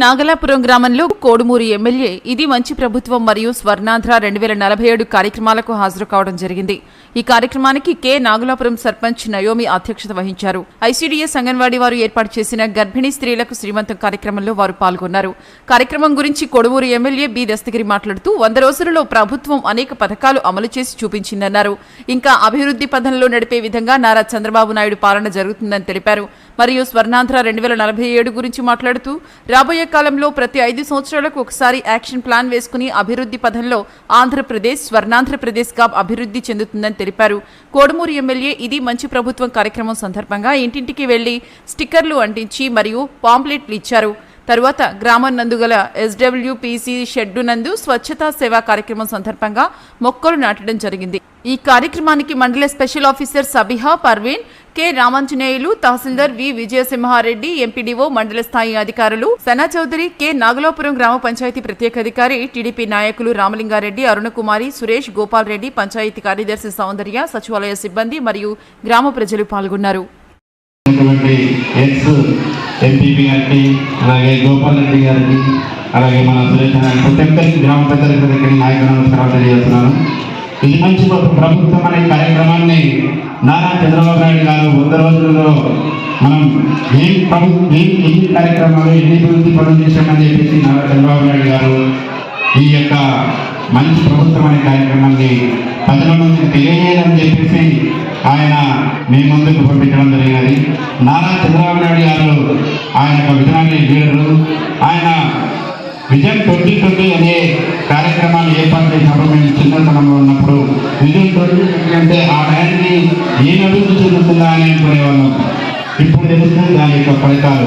నాగలాపురం గ్రామంలో కోడుమూరి ఎమ్మెల్యే ఇది మంచి ప్రభుత్వం మరియు స్వర్ణాంధ్ర రెండు వేల నలభై ఏడు కార్యక్రమాలకు హాజరు కావడం జరిగింది. ఈ కార్యక్రమానికి కె. నాగలాపురం సర్పంచ్ నయోమి అధ్యక్షత వహించారు. ఐసీడీఎస్ అంగన్వాడీ వారు ఏర్పాటు చేసిన గర్భిణీ స్త్రీలకు శ్రీమంతం కార్యక్రమంలో వారు పాల్గొన్నారు. కార్యక్రమం గురించి కొడవూరు ఎమ్మెల్యే బి. దస్తగిరి మాట్లాడుతూ వంద రోజులలో ప్రభుత్వం అనేక పథకాలు అమలు చేసి చూపించిందన్నారు. ఇంకా అభివృద్ధి పథంలో నడిపే విధంగా నారా చంద్రబాబు నాయుడు పాలన జరుగుతుందని తెలిపారు. మరియు స్వర్ణాంధ్ర రెండు వేల నలభై ఏడు గురించి మాట్లాడుతూ రాబోయే కాలంలో ప్రతి ఐదు సంవత్సరాలకు ఒకసారి యాక్షన్ ప్లాన్ వేసుకుని అభివృద్ధి పథంలో ఆంధ్రప్రదేశ్ స్వర్ణాంధ్రప్రదేశ్గా అభివృద్ధి చెందుతుందని తెలిపారు. కోడుమూరు ఎమ్మెల్యే ఇది మంచి ప్రభుత్వం కార్యక్రమం సందర్భంగా ఇంటింటికి వెళ్ళి స్టిక్కర్లు అంటించి మరియు పాంప్లెట్లు ఇచ్చారు. తరువాత గ్రామం నందుగల ఎస్డబ్ల్యూపీసీ షెడ్డు నందు స్వచ్ఛతా సేవా కార్యక్రమం సందర్భంగా మొక్కలు నాటడం జరిగింది. ఈ కార్యక్రమానికి మండల special officer Sabiha Parveen K Ramanjaneyulu tahsildar V Vijayasimhareddy MPDO మండల స్థాయి అధికారులు సనా చౌదరి కె నాగలాపురం గ్రామ పంచాయతీ ప్రత్యేక అధికారి టీడీపీ నాయకులు రామలింగారెడ్డి అరుణకుమారి సురేష్ గోపాల్ రెడ్డి పంచాయతీ కార్యదర్శి సౌందర్య సచివాలయ సిబ్బంది మరియు గ్రామ ప్రజలు పాల్గొన్నారు. అలాగే మన సురేష్ ప్రతి ఒక్కరికి గ్రామ పెద్దలకు దగ్గర నాయకులు నమస్కారాలు తెలియజేస్తున్నాను. ఇది మంచి ప్రభుత్వం అనే కార్యక్రమాన్ని నారా చంద్రబాబు నాయుడు గారు వంద రోజుల్లో మనం ఏం ప్రభుత్వం ఏం ఎన్ని కార్యక్రమాలు ఎన్ని అభివృద్ధి పనులు చేశామని చెప్పేసి నారా చంద్రబాబు నాయుడు గారు ఈ యొక్క మంచి ప్రభుత్వం అనే కార్యక్రమాన్ని ప్రజల ముందుకు తెలియజేయాలని చెప్పేసి ఆయన మీ ముందుకు పంపించడం జరిగినది. నారా చంద్రబాబు నాయుడు గారు ఆయన యొక్క విధానాన్ని లీడరు ఆయన విజన్ ట్వంటీ ట్వంటీ అనే కార్యక్రమాన్ని ఏర్పాటు చేసినప్పుడు మేము చిన్నతనంలో ఉన్నప్పుడు విజన్ ట్వంటీ ట్వంటీ అంటే ఆ టైంకి ఏం అభివృద్ధి చెందుతుందా అని అనుకునేవాళ్ళం. ఇప్పుడు తెలుస్తుంది దాని యొక్క ఫలితాలు.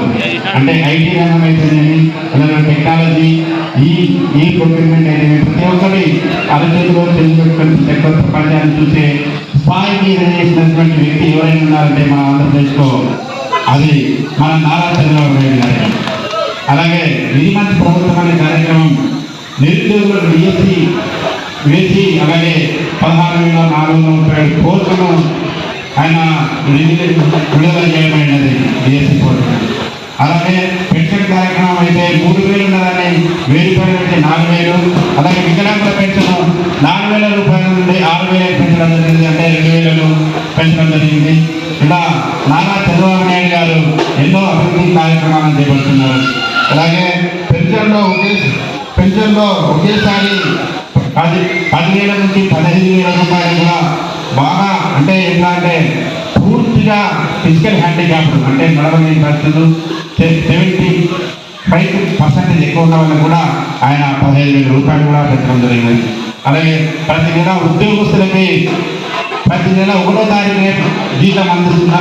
అంటే ఐటీ రంగం అయితేనేమి అలాగే టెక్నాలజీ ఈ ఈ ప్రొక్యూర్మెంట్ అయితేనేమి ప్రతి ఒక్కరి అరచేతిలో తెలుగుపెట్టుకొని ప్రతి ఒక్క ప్రపంచాన్ని చూసే స్థాయికి చేసినటువంటి వ్యక్తి ఎవరైనా ఉన్నారంటే మన ఆంధ్రప్రదేశ్లో అది మన నారా చంద్రబాబు నాయుడు గారు. అలాగే ఇది ప్రభుత్వం అనే కార్యక్రమం నిరుద్యోగులకు డిఎస్సి వేసి అలాగే పదహారు వేల నాలుగు వందల ముప్పై ఏడు కోట్లను ఆయన విడుదల విడుదల చేయబడినది డిఎస్సి కోర్టు అలాగే పెన్షన్ కార్యక్రమం అయితే మూడు వేలు ఉన్నదని వెయ్యి రూపాయలు పెట్టి నాలుగు వేలు అలాగే వికలాంగుల పెన్షన్ నాలుగు వేల రూపాయల నుండి ఆరు వేల పెంచడం జరిగింది. అంటే రెండు వేలను పెంచడం జరిగింది. ఇలా నారా చంద్రబాబు నాయుడు గారు ఎన్నో అభివృద్ధి కార్యక్రమాలను చేపడుతున్నారు. అలాగే పెన్షన్లో ఒకే పెన్షన్లో ఒకేసారి పది పదివేల నుంచి పదహైదు వేల రూపాయలు కూడా బాగా అంటే ఎట్లా అంటే పూర్తిగా ఫిజికల్ హ్యాండిక్యాప్ అంటే నడవలేని పరిస్థితులు సెవెంటీ ఫైవ్ పర్సెంటేజ్ ఎక్కువ ఉన్న వాళ్ళకి కూడా ఆయన పదహైదు వేల రూపాయలు కూడా పెట్టడం జరిగింది. అలాగే ప్రతి నెల ఉద్యోగస్తులకి ప్రతి నెల ఒకటో తారీఖు జీతం అందిస్తున్న